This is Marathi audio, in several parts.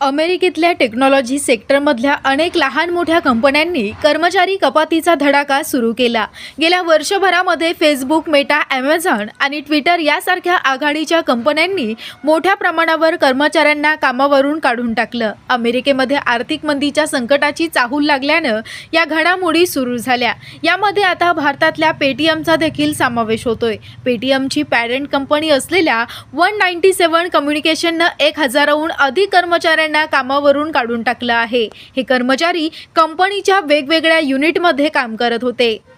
अमेरिकेतल्या टेक्नॉलॉजी सेक्टरमधल्या अनेक लहान मोठ्या कंपन्यांनी कर्मचारी कपातीचा धडाका सुरू केला. गेल्या वर्षभरामध्ये फेसबुक मेटा ॲमेझॉन आणि ट्विटर यासारख्या आघाडीच्या कंपन्यांनी मोठ्या प्रमाणावर कर्मचाऱ्यांना कामावरून काढून टाकलं. अमेरिकेमध्ये आर्थिक मंदीच्या संकटाची चाहूल लागल्यानं या घडामोडी सुरू झाल्या. यामध्ये आता भारतातल्या पेटीएमचा देखील समावेश होतोय. पेटीएमची पॅरेंट कंपनी असलेल्या वन नाईन्टी सेवन कम्युनिकेशननं एक हजाराहून अधिक कर्मचाऱ्यांना कामावरून काढून टाकलं आहे. हे कर्मचारी कंपनीच्या वेगवेगळ्या युनिटमध्ये काम करत होते.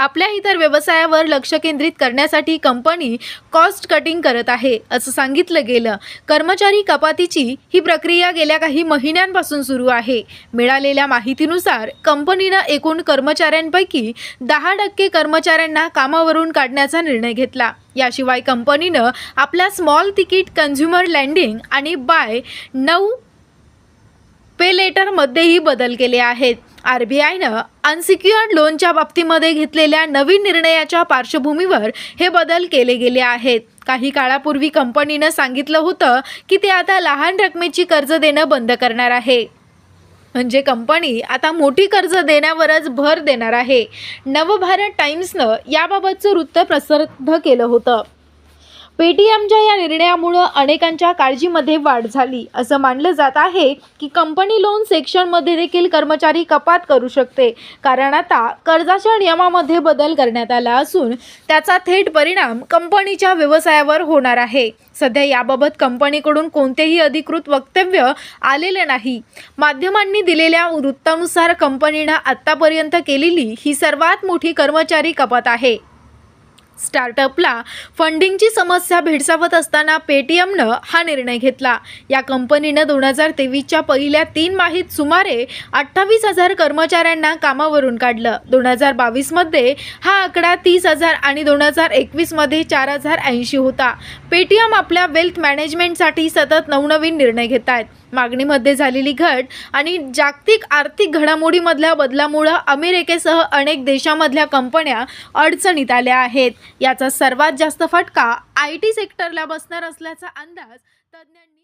आपल्या इतर व्यवसायावर लक्ष केंद्रित करण्यासाठी कंपनी कॉस्ट कटिंग करत आहे असं सांगितलं गेलं. कर्मचारी कपातीची ही प्रक्रिया गेल्या काही महिन्यांपासून सुरू आहे. मिळालेल्या माहितीनुसार कंपनीनं एकूण कर्मचाऱ्यांपैकी दहा टक्के कर्मचाऱ्यांना कामावरून काढण्याचा निर्णय घेतला. याशिवाय कंपनीनं आपल्या स्मॉल तिकीट कन्झ्युमर लँडिंग आणि बाय नऊ पे लेटरमध्येही बदल केले आहेत. आर बी आयनं अनसिक्युअर्ड लोनच्या बाबतीमध्ये घेतलेल्या नवीन निर्णयाच्या पार्श्वभूमीवर हे बदल केले गेले आहेत. काही काळापूर्वी कंपनीनं सांगितलं होतं की ते आता लहान रकमेची कर्ज देणं बंद करणार आहे. म्हणजे कंपनी आता मोठी कर्ज देण्यावरच भर देणार आहे. नवभारत टाइम्सनं याबाबतचं वृत्त प्रसिद्ध केलं होतं. पेटीएमच्या या निर्णयामुळं अनेकांच्या काळजीमध्ये वाढ झाली. असं मानलं जात आहे की कंपनी लोन सेक्शनमध्ये देखील कर्मचारी कपात करू शकते. कारण आता कर्जाच्या नियमामध्ये बदल करण्यात आला असून त्याचा थेट परिणाम कंपनीच्या व्यवसायावर होणार आहे. सध्या याबाबत कंपनीकडून कोणतेही अधिकृत वक्तव्य आलेले नाही. माध्यमांनी दिलेल्या वृत्तानुसार कंपनीनं आत्तापर्यंत केलेली ही सर्वात मोठी कर्मचारी कपात आहे. स्टार्टअपला फंडिंगची समस्या भेडसावत असताना पेटीएमनं हा निर्णय घेतला. या कंपनीनं दोन हजार तेवीसच्या पहिल्या तीन माहीत सुमारे अठ्ठावीस हजार कर्मचाऱ्यांना कामावरून काढलं. दोन हजार बावीसमध्ये हा आकडा तीस हजार आणि दोन हजार एकवीसमध्ये चार हजार ऐंशी होता. पेटीएम आपल्या वेल्थ मॅनेजमेंटसाठी सतत नवनवीन निर्णय घेत आहेत मागणीमध्ये झालेली घट आणि जागतिक आर्थिक घडामोडीमधल्या बदलामुळं अमेरिकेसह अनेक देशामधल्या कंपन्या अडचणीत आल्या आहेत. याचा सर्वात जास्त फटका आय टी सेक्टरला बसणार असल्याचा अंदाज तज्ज्ञांनी